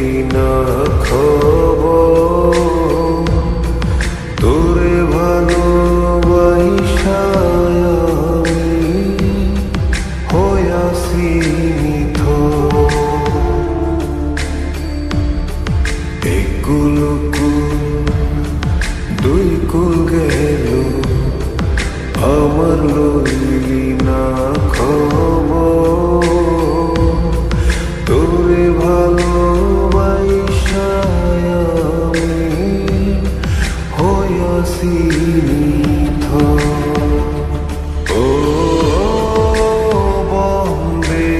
নখ স্নিগ্ধ ও বম্বে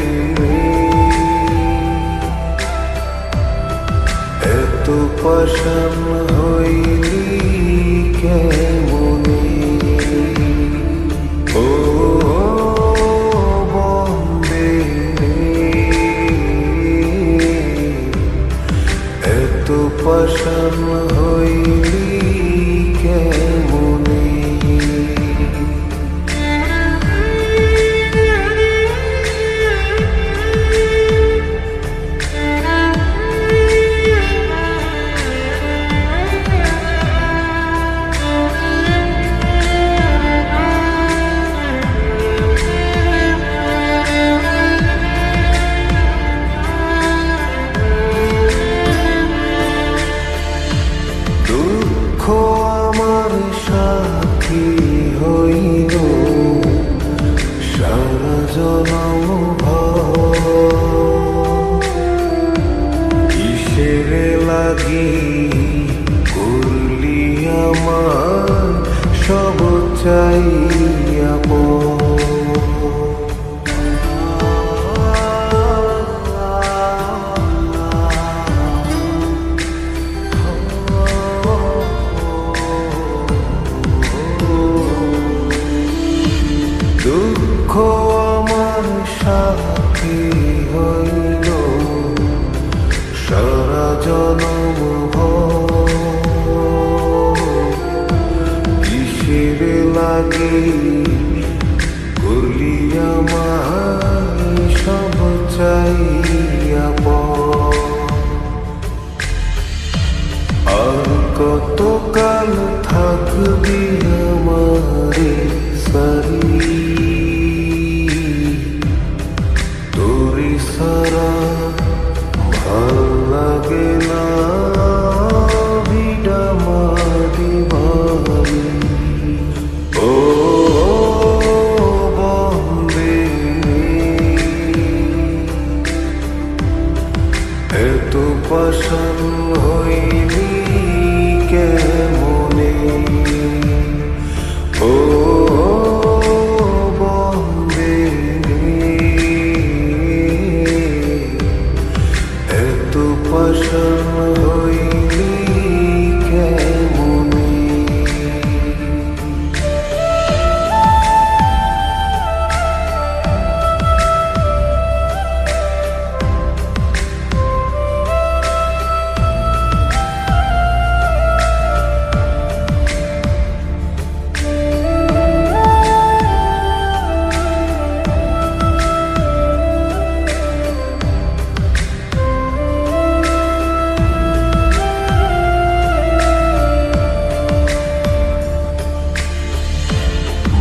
এত পশন হইলি কেন? হইল সরজন তুমি ভালো লাগে না ভিডামা দিবালি ও বম্বে এত পাশান হইলি কে মনে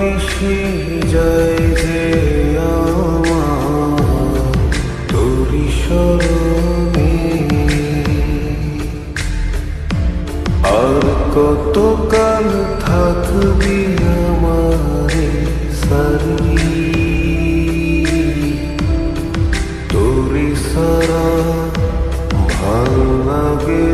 নিশি যায় যে আমার। তোরি স্মরণে আর থাকবি আমারে সারি। তোরি সারা ভালো লাগে